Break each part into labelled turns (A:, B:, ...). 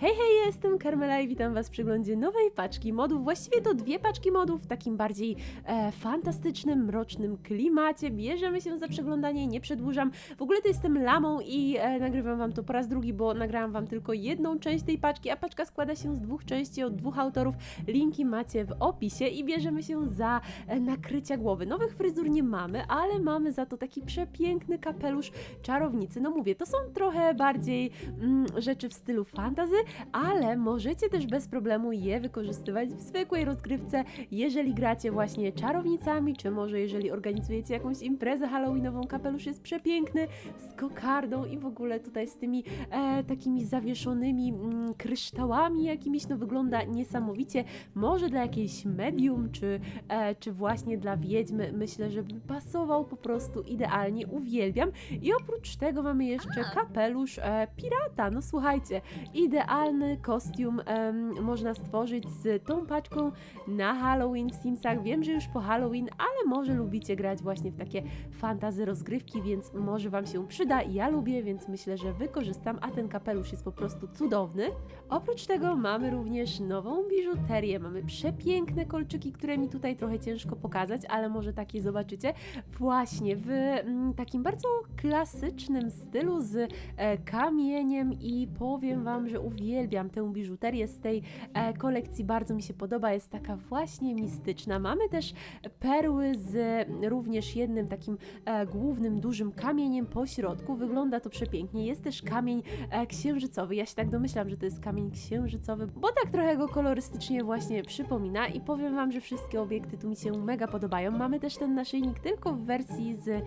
A: Hej, hej, jestem Carmela i witam Was w przeglądzie nowej paczki modów. Właściwie to dwie paczki modów w takim bardziej e, fantastycznym, mrocznym klimacie. Bierzemy się za przeglądanie, nie przedłużam. W ogóle to jestem lamą i e, nagrywam Wam to po raz drugi, bo nagrałam Wam tylko jedną część tej paczki, a paczka składa się z dwóch części od dwóch autorów. Linki macie w opisie i bierzemy się za e, nakrycia głowy. Nowych fryzur nie mamy, ale mamy za to taki przepiękny kapelusz czarownicy. No mówię, to są trochę bardziej mm, rzeczy w stylu fantazy, ale możecie też bez problemu je wykorzystywać w zwykłej rozgrywce, jeżeli gracie właśnie czarownicami, czy może jeżeli organizujecie jakąś imprezę halloweenową. Kapelusz jest przepiękny, z kokardą i w ogóle tutaj z tymi e, takimi zawieszonymi mm, kryształami jakimiś, no wygląda niesamowicie. Może dla jakiejś medium, czy, e, czy właśnie dla wiedźmy, myślę, że by pasował po prostu idealnie, uwielbiam. I oprócz tego mamy jeszcze kapelusz e, pirata, no słuchajcie, idealny kostium em, można stworzyć z tą paczką na Halloween w Simsach. Wiem, że już po Halloween, ale może lubicie grać właśnie w takie fantazy rozgrywki, więc może Wam się przyda. Ja lubię, więc myślę, że wykorzystam, a ten kapelusz jest po prostu cudowny. Oprócz tego mamy również nową biżuterię. Mamy przepiękne kolczyki, które mi tutaj trochę ciężko pokazać, ale może takie zobaczycie. Właśnie w mm, takim bardzo klasycznym stylu z e, kamieniem i powiem Wam, że uwielbiam tę biżuterię z tej e, kolekcji, bardzo mi się podoba, jest taka właśnie mistyczna. Mamy też perły z również jednym takim e, głównym, dużym kamieniem po środku, wygląda to przepięknie, jest też kamień e, księżycowy, ja się tak domyślam, że to jest kamień księżycowy, bo tak trochę go kolorystycznie właśnie przypomina i powiem Wam, że wszystkie obiekty tu mi się mega podobają. Mamy też ten naszyjnik tylko w wersji z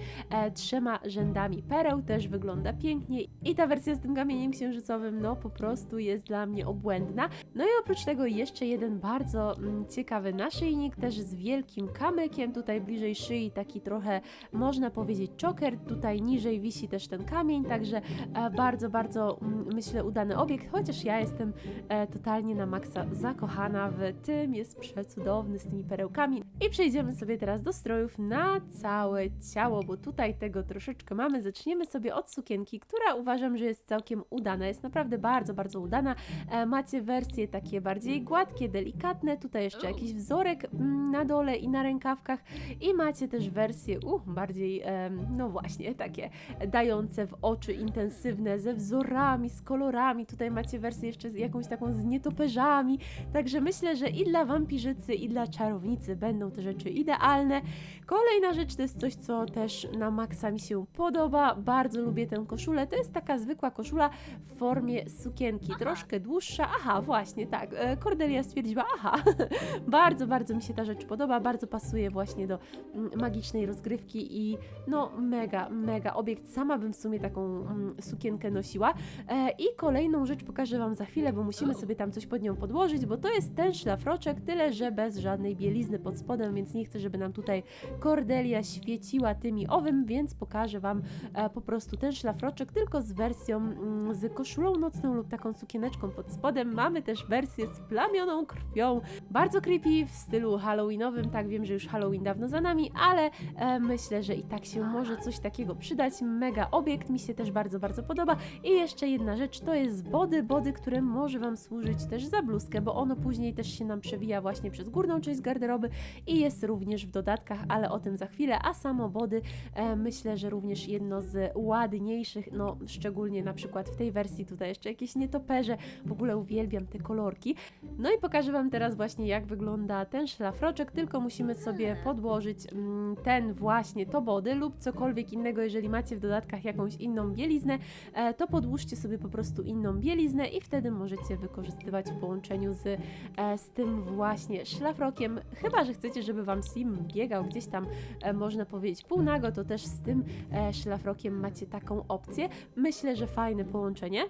A: trzema rzędami pereł, też wygląda pięknie i ta wersja z tym kamieniem księżycowym, no po prostu jest dla mnie obłędna. No i oprócz tego jeszcze jeden bardzo mm, ciekawy naszyjnik, też z wielkim kamykiem, tutaj bliżej szyi taki trochę, można powiedzieć, choker, tutaj niżej wisi też ten kamień, także e, bardzo, bardzo mm, myślę udany obiekt, chociaż ja jestem e, totalnie na maksa zakochana w tym, jest przecudowny z tymi perełkami. I przejdziemy sobie teraz do strojów na całe ciało, bo tutaj tego troszeczkę mamy. Zaczniemy sobie od sukienki, która uważam, że jest całkiem udana, jest naprawdę bardzo, bardzo udana. E, macie wersje takie bardziej gładkie, delikatne, tutaj jeszcze jakiś wzorek mm, na dole i na rękawkach i macie też wersje, uh, bardziej, em, no właśnie, takie dające w oczy intensywne, ze wzorami, z kolorami. Tutaj macie wersję jeszcze z jakąś taką z nietoperzami. Także myślę, że i dla wampirzycy, i dla czarownicy będą te rzeczy idealne. Kolejna rzecz to jest coś, co też na maksa mi się podoba. Bardzo lubię tę koszulę. To jest taka zwykła koszula w formie sukienki, troszkę dłuższa. Aha, właśnie tak. e, Cordelia stwierdziła, aha, bardzo, bardzo mi się ta rzecz podoba. Bardzo pasuje właśnie do mm, magicznej rozgrywki i no mega, mega obiekt. Sama bym w sumie taką mm, sukienkę nosiła. E, I kolejną rzecz pokażę Wam za chwilę, bo musimy sobie tam coś pod nią podłożyć, bo to jest ten szlafroczek, tyle że bez żadnej bielizny pod spodem, więc nie chcę, żeby nam tutaj Cordelia świeciła tymi owym, więc pokażę Wam e, po prostu ten szlafroczek, tylko z wersją mm, z koszulą nocną lub taką sukieneczką pod spodem. Mamy też wersję z plamioną krwią, bardzo creepy w stylu halloweenowym, tak wiem, że już Halloween dawno za nami, ale e, myślę, że i tak się może coś takiego przydać. Mega obiekt, mi się też bardzo, bardzo podoba. I jeszcze jedna rzecz, to jest body, body, które może Wam służyć też za bluzkę, bo ono później też się nam przewija właśnie przez górną część garderoby i jest również w dodatkach, ale o tym za chwilę, a samo body e, myślę, że również jedno z ładniejszych, no szczególnie na przykład w tej wersji tutaj jeszcze jakieś nietoperze, w ogóle uwielbiam te kolorki. No i pokażę Wam teraz właśnie jak wygląda ten szlafroczek, tylko musimy sobie podłożyć mm, ten właśnie to body lub cokolwiek innego, jeżeli macie w dodatkach jakąś inną bieliznę, e, to podłóżcie sobie po prostu inną bieliznę i wtedy możecie wykorzystywać w połączeniu z, e, z tym właśnie szlafrokiem. Chyba, że chcecie, żeby Wam Sim biegał gdzieś tam, e, można powiedzieć, półnago, to też z tym szlafrokiem macie taką opcję. Myślę, że fajne połączenie.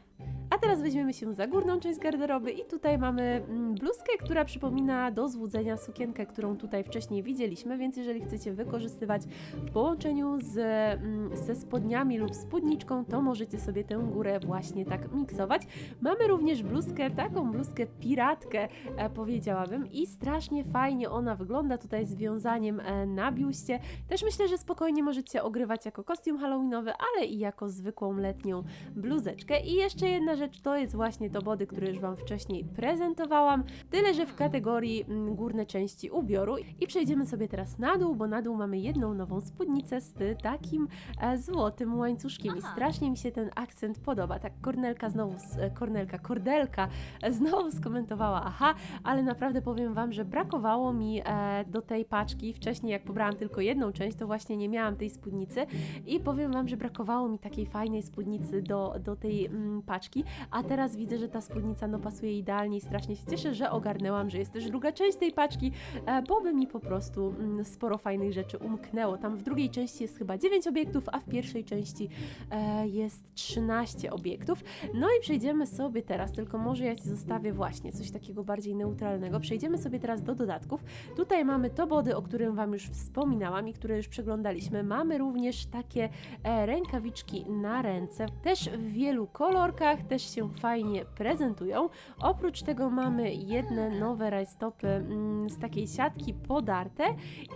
A: A teraz weźmiemy się za górną część garderoby i tutaj mamy mm, bluzkę, która przypomina do złudzenia sukienkę, którą tutaj wcześniej widzieliśmy, więc jeżeli chcecie wykorzystywać w połączeniu z, mm, ze spodniami lub spódniczką, to możecie sobie tę górę właśnie tak miksować. Mamy również bluzkę, taką bluzkę piratkę e, powiedziałabym i strasznie fajnie ona wygląda tutaj z wiązaniem e, na biuście. Też myślę, że spokojnie możecie ogrywać jako kostium halloweenowy, ale i jako zwykłą letnią bluzeczkę. I jeszcze jedna rzecz, rzecz to jest właśnie to body, które już Wam wcześniej prezentowałam, tyle że w kategorii mm, górne części ubioru. I przejdziemy sobie teraz na dół, bo na dół mamy jedną nową spódnicę z takim e, złotym łańcuszkiem i strasznie mi się ten akcent podoba. Tak Kornelka znowu, e, Kornelka, Kordelka e, znowu skomentowała, aha, ale naprawdę powiem Wam, że brakowało mi do tej paczki. Wcześniej jak pobrałam tylko jedną część, to właśnie nie miałam tej spódnicy i powiem Wam, że brakowało mi takiej fajnej spódnicy do, do tej mm, a teraz widzę, że ta spódnica no pasuje idealnie i strasznie się cieszę, że ogarnęłam, że jest też druga część tej paczki, e, bo by mi po prostu mm, sporo fajnych rzeczy umknęło. Tam w drugiej części jest chyba 9 obiektów, a w pierwszej części e, jest 13 obiektów. No i przejdziemy sobie teraz, tylko może ja Ci zostawię właśnie coś takiego bardziej neutralnego. Przejdziemy sobie teraz do dodatków. Tutaj mamy to body, o którym Wam już wspominałam i które już przeglądaliśmy. Mamy również takie e, rękawiczki na ręce, też w wielu kolorkach, też się fajnie prezentują. Oprócz tego mamy jedne nowe rajstopy mm, z takiej siatki podarte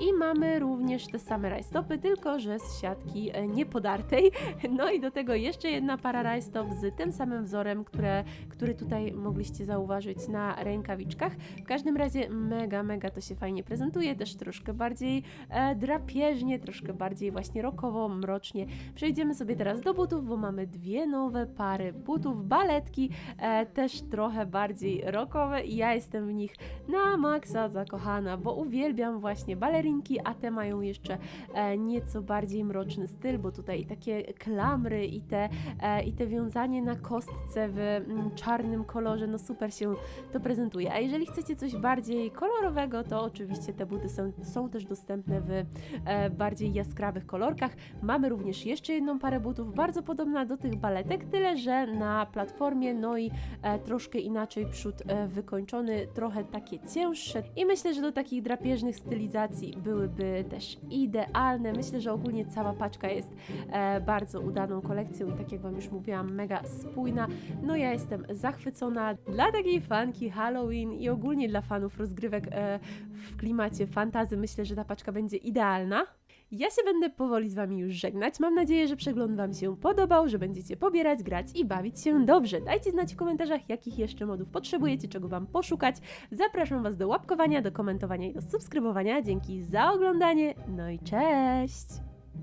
A: i mamy również te same rajstopy, tylko że z siatki e, niepodartej. No i do tego jeszcze jedna para rajstop z tym samym wzorem, które, który tutaj mogliście zauważyć na rękawiczkach. W każdym razie mega, mega to się fajnie prezentuje, też troszkę bardziej e, drapieżnie, troszkę bardziej właśnie rokowo, mrocznie. Przejdziemy sobie teraz do butów, bo mamy dwie nowe pary butów, baletki, e, też trochę bardziej rokowe i ja jestem w nich na maksa zakochana, bo uwielbiam właśnie balerinki, a te mają jeszcze e, nieco bardziej mroczny styl, bo tutaj takie klamry i te, e, i te wiązanie na kostce w mm, czarnym kolorze, no super się to prezentuje. A jeżeli chcecie coś bardziej kolorowego, to oczywiście te buty są, są też dostępne w e, bardziej jaskrawych kolorkach. Mamy również jeszcze jedną parę butów, bardzo podobna do tych baletek, tyle że na platformie, no i e, troszkę inaczej przód e, wykończony, trochę takie cięższe i myślę, że do takich drapieżnych stylizacji byłyby też idealne. Myślę, że ogólnie cała paczka jest e, bardzo udaną kolekcją i tak jak Wam już mówiłam, mega spójna. No ja jestem zachwycona dla takiej fanki Halloween i ogólnie dla fanów rozgrywek w klimacie fantazy. Myślę, że ta paczka będzie idealna. Ja się będę powoli z Wami już żegnać. Mam nadzieję, że przegląd Wam się podobał, że będziecie pobierać, grać i bawić się dobrze. Dajcie znać w komentarzach, jakich jeszcze modów potrzebujecie, czego Wam poszukać. Zapraszam Was do łapkowania, do komentowania i do subskrybowania. Dzięki za oglądanie. No i cześć!